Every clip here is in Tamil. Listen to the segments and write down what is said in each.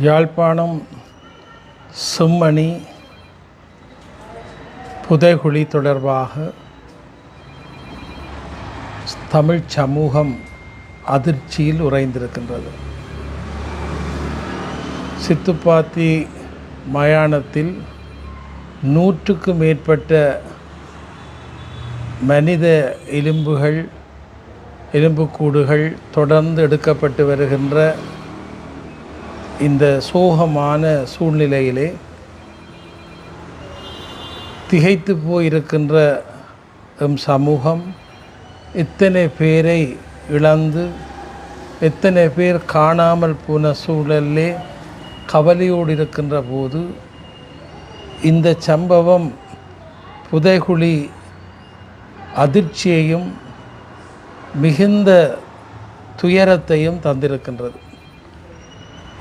யாழ்ப்பாணம் செம்மணி புதைகுழி தொடர்பாக தமிழ் சமூகம் அதிர்ச்சியில் உறைந்திருக்கின்றது. சித்துப்பாத்தி மயானத்தில் நூற்றுக்கு மேற்பட்ட மனித எலும்புகள் எலும்புக்கூடுகள் தொடர்ந்து எடுக்கப்பட்டு வருகின்ற இந்த சோகமான சூழ்நிலையிலே திகைத்து போயிருக்கின்ற எம் சமூகம் எத்தனை பேரை இழந்து எத்தனை பேர் காணாமல் போன சூழலே கவலையோடு இருக்கின்ற போது இந்த சம்பவம் புதைகுழி அதிர்ச்சியையும் மிகுந்த துயரத்தையும் தந்திருக்கின்றது.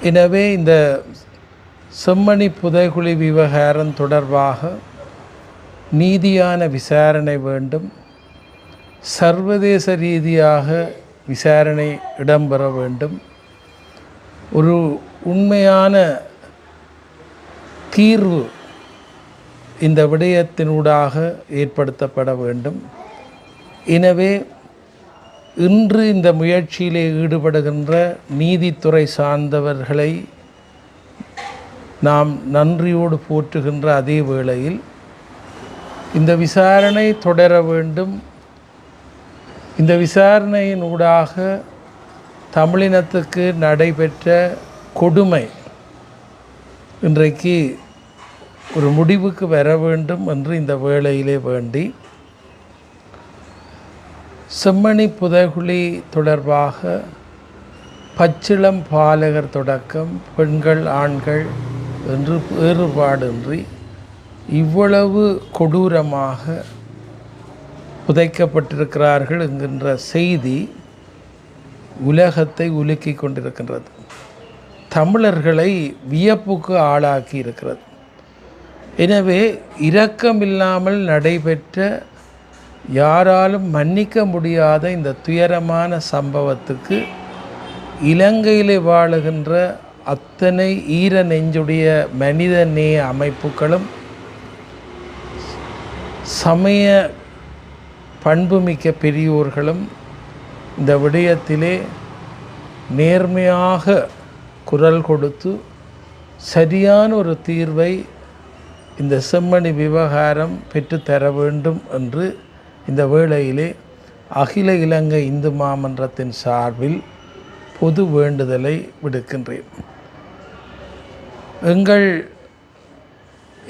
எனவே இந்த செம்மணி புதைகுழி விவகாரம் தொடர்பாக நீதியான விசாரணை வேண்டும். சர்வதேச ரீதியாக விசாரணை இடம்பெற வேண்டும். ஒரு உண்மையான தீர்வு இந்த விடயத்தினூடாக ஏற்படுத்தப்பட வேண்டும். எனவே இன்று இந்த முயற்சியிலே ஈடுபடுகின்ற நீதித்துறை சார்ந்தவர்களை நாம் நன்றியோடு போற்றுகின்ற அதே வேளையில் இந்த விசாரணை தொடர வேண்டும். இந்த விசாரணையின் ஊடாக தமிழினத்துக்கு நடைபெற்ற கொடுமை இன்றைக்கு ஒரு முடிவுக்கு வர வேண்டும் என்று இந்த வேளையிலே வேண்டி செம்மணி புதைகுழி தொடர்பாக பச்சிளம் பாலகர் தொடக்கம் பெண்கள் ஆண்கள் என்று வேறுபாடின்றி இவ்வளவு கொடூரமாக புதைக்கப்பட்டிருக்கிறார்கள் என்கின்ற செய்தி உலகத்தை உலுக்கி கொண்டிருக்கின்றது. தமிழர்களை வியப்புக்கு ஆளாக்கி இருக்கிறது எனவே இரக்கமில்லாமல் நடைபெற்ற யாராலும் மன்னிக்க முடியாத இந்த துயரமான சம்பவத்துக்கு இலங்கையில் வாழுகின்ற அத்தனை ஈர நெஞ்சுடைய மனித நேய அமைப்புகளும் சமய பண்புமிக்க பெரியோர்களும் இந்த விடயத்திலே நேர்மையாக குரல் கொடுத்து சரியான ஒரு தீர்வை இந்த செம்மணி விவகாரம் பெற்றுத்தர வேண்டும் என்று இந்த வேளையிலே அகில இலங்கை இந்து மாமன்றத்தின் சார்பில் பொது வேண்டுதலை விடுக்கின்றேன். எங்கள்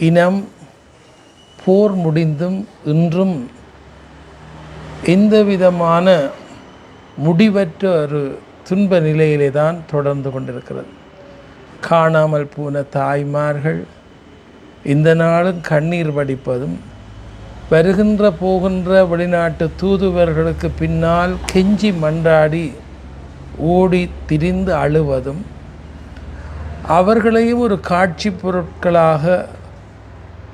இனம் போர் முடிந்தும் இன்றும் எந்த விதமான முடிவற்ற ஒரு துன்ப நிலையிலே தான் தொடர்ந்து கொண்டிருக்கிறது. காணாமல் போன தாய்மார்கள் இந்த நாளும் கண்ணீர் வடிப்பதும் வருகின்ற போகின்ற வெளிநாட்டு தூதுவர்களுக்கு பின்னால் கெஞ்சி மன்றாடி ஓடி திரிந்து அழுவதும் அவர்களையும் ஒரு காட்சி பொருட்களாக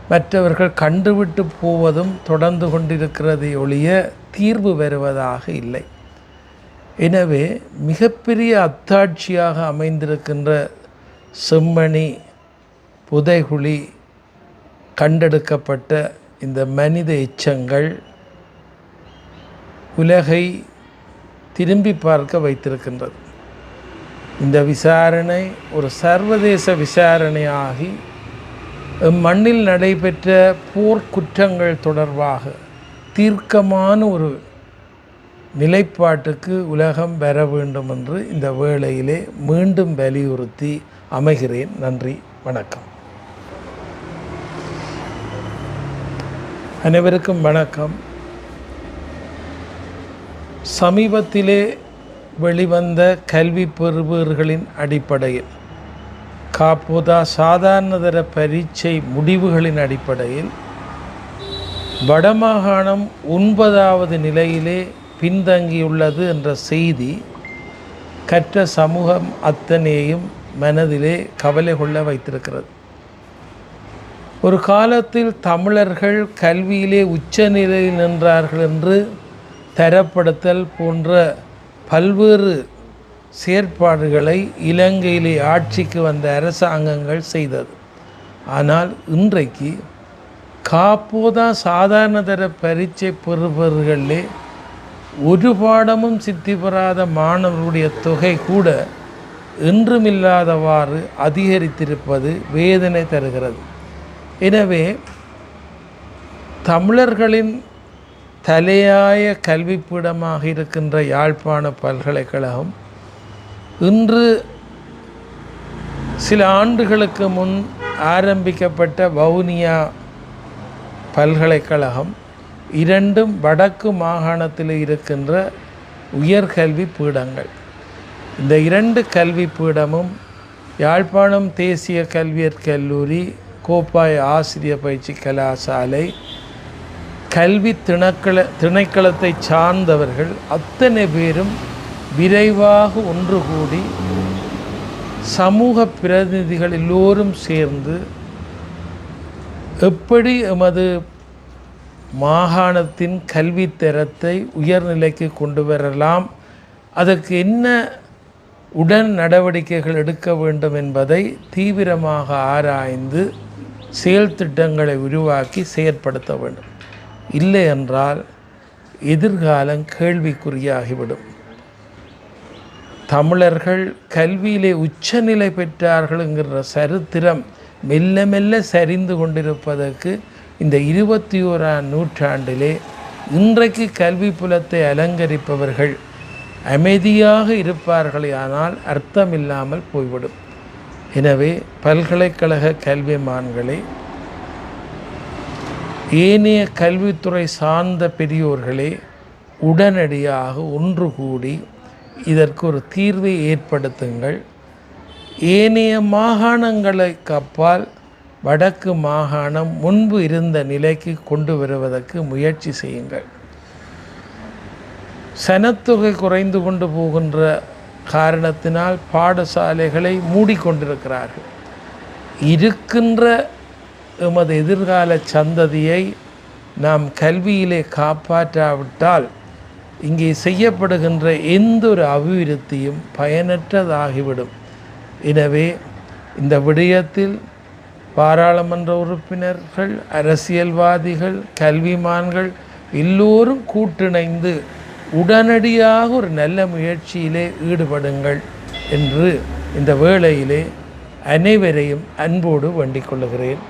மற்றவர்கள் கண்டுவிட்டு போவதும் தொடர்ந்து கொண்டிருக்கிறதை ஒழிய தீர்வு வருவதாக இல்லை. எனவே மிகப்பெரிய அத்தாட்சியாக அமைந்திருக்கின்ற செம்மணி புதைகுழி கண்டெடுக்கப்பட்ட இந்த மனித எச்சங்கள் உலகை திரும்பி பார்க்க வைத்திருக்கின்றது. இந்த விசாரணை ஒரு சர்வதேச விசாரணையாகி மண்ணில் நடைபெற்ற போர்க்குற்றங்கள் தொடர்பாக தீர்க்கமான ஒரு நிலைப்பாட்டுக்கு உலகம் பெற வேண்டும் என்று இந்த வேளையிலே மீண்டும் வலியுறுத்தி அமைகிறேன். நன்றி வணக்கம். அனைவருக்கும் வணக்கம். சமீபத்திலே வெளிவந்த கல்வி பெறுபவர்களின் அடிப்படையில் காப்போதா சாதாரணதர பரீட்சை முடிவுகளின் அடிப்படையில் வடமாகாணம் ஒன்பதாவது நிலையிலே பின்தங்கியுள்ளது என்ற செய்தி கற்ற சமூகம் அத்தனையும் மனதிலே கவலை கொள்ள வைத்திருக்கிறது. ஒரு காலத்தில் தமிழர்கள் கல்வியிலே உச்ச நிலையில் நின்றார்கள் என்று தரப்படுத்தல் போன்ற பல்வேறு செயற்பாடுகளை இலங்கையிலே ஆட்சிக்கு வந்த அரசாங்கங்கள் செய்தது. ஆனால் இன்றைக்கு காப்போதா சாதாரணதர பரீட்சை பெறுபவர்களிலே ஒரு பாடமும் சித்தி பெறாத மாணவர்களுடைய தொகை கூட என்றுமில்லாதவாறு அதிகரித்திருப்பது வேதனை தருகிறது. எனவே தமிழர்களின் தலையாய கல்விப்பீடமாக இருக்கின்ற யாழ்ப்பாண பல்கலைக்கழகம் இன்று சில ஆண்டுகளுக்கு முன் ஆரம்பிக்கப்பட்ட வவுனியா பல்கலைக்கழகம் இரண்டும் வடக்கு மாகாணத்தில் இருக்கின்ற உயர்கல்வி பீடங்கள். இந்த இரண்டு கல்வி பீடமும் யாழ்ப்பாணம் தேசிய கல்வியற் கல்லூரி கோப்பாய் ஆசிரியர் பயிற்சி கலாசாலை. கல்வி திணைக்கள திணைக்களத்தை சார்ந்தவர்கள் அத்தனை பேரும் விரைவாக ஒன்று கூடி சமூக பிரதிநிதிகள் எல்லோரும் சேர்ந்து எப்படி எமது மாகாணத்தின் கல்வித்தரத்தை உயர்நிலைக்கு கொண்டு வரலாம் அதற்கு என்ன உடன் நடவடிக்கைகள் எடுக்க வேண்டும் என்பதை தீவிரமாக ஆராய்ந்து செயல் திட்டங்களை உருவாக்கி செயற்படுத்த வேண்டும். இல்லை என்றால் எதிர்காலம் கேள்விக்குறியாகிவிடும். தமிழர்கள் கல்வியிலே உச்சநிலை பெற்றார்கள் என்கிற சரித்திரம் மெல்ல மெல்ல சரிந்து கொண்டிருப்பதற்கு இந்த இருபத்தி ஓராம் நூற்றாண்டிலே இன்றைக்கு கல்வி புலத்தை அலங்கரிப்பவர்கள் அமைதியாக இருப்பார்களே ஆனால் அர்த்தமில்லாமல் போய்விடும். எனவே பல்கலைக்கழக கல்விமான்களே ஏனைய கல்வித்துறை சார்ந்த பெரியோர்களே உடனடியாக ஒன்று கூடி இதற்கு ஒரு தீர்வை ஏற்படுத்துங்கள். ஏனைய மாகாணங்களுக்கு அப்பால் வடக்கு மாகாணம் முன்பு இருந்த நிலைக்கு கொண்டு வருவதற்கு முயற்சி செய்யுங்கள். சனத்தொகை குறைந்து கொண்டு போகின்ற காரணத்தினால் பாடசாலைகளை மூடிக்கொண்டிருக்கிறார்கள். இருக்கின்ற எமது எதிர்கால சந்ததியை நாம் கல்வியிலே காப்பாற்றாவிட்டால் இங்கே செய்யப்படுகின்ற எந்த ஒரு அபிவிருத்தியும் பயனற்றதாகிவிடும். எனவே இந்த விடயத்தில் பாராளுமன்ற உறுப்பினர்கள் அரசியல்வாதிகள் கல்விமான்கள் எல்லோரும் கூட்டிணைந்து உடனடியாக ஒரு நல்ல முயற்சியிலே ஈடுபடுங்கள் என்று இந்த வேளையிலே அனைவரையும் அன்போடு வேண்டிக் கொள்ளுகிறேன்.